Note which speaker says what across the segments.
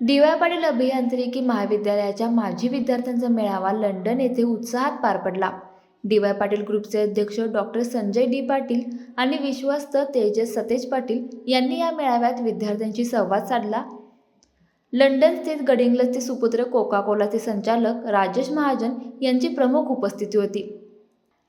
Speaker 1: D Y Patil अभियांत्रिकी महाविद्यालयाच्या माजी विद्यार्थ्यांचा मेळावा लंडन येथे उत्साहात पार पडला. डी वाय पाटील ग्रुपचे अध्यक्ष डॉक्टर संजय डी पाटील आणि विश्वस्त तेजस सतेज पाटील यांनी या मेळाव्यात विद्यार्थ्यांशी संवाद साधला. लंडन स्थित गडिंग्लजचे सुपुत्र कोका कोलाचे संचालक राजेश महाजन यांची प्रमुख उपस्थिती होती.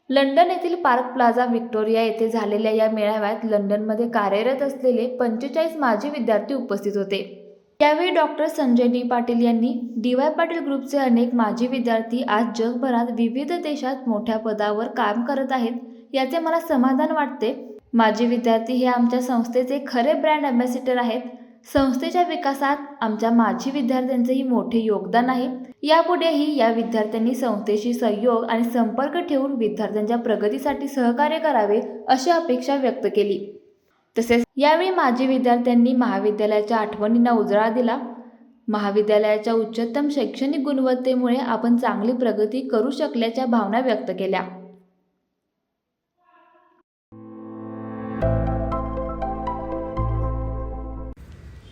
Speaker 1: लंडन येथील पार्क प्लाझा व्हिक्टोरिया येथे झालेल्या या मेळाव्यात लंडनमध्ये कार्यरत असलेले पंचेचाळीस माजी विद्यार्थी उपस्थित होते. यावेळी डॉक्टर संजय डी पाटील यांनी डी वाय पाटील ग्रुपचे अनेक माजी विद्यार्थी आज जगभरात विविध देशात मोठ्या पदावर काम करत आहेत याचे मला समाधान वाटते. माजी विद्यार्थी हे आमच्या संस्थेचे खरे ब्रँड अँबॅसिडर आहेत. संस्थेच्या विकासात आमच्या माजी विद्यार्थ्यांचेही मोठे योगदान आहे. यापुढेही या विद्यार्थ्यांनी संस्थेशी सहयोग आणि संपर्क ठेवून विद्यार्थ्यांच्या प्रगतीसाठी सहकार्य करावे अशी अपेक्षा व्यक्त केली. तसेच यावेळी माजी विद्यार्थ्यांनी महाविद्यालयाच्या आठवणींना उजाळा दिला. महाविद्यालयाच्या उच्चतम शैक्षणिक गुणवत्तेमुळे आपण चांगली प्रगती करू शकल्याच्या भावना व्यक्त केल्या.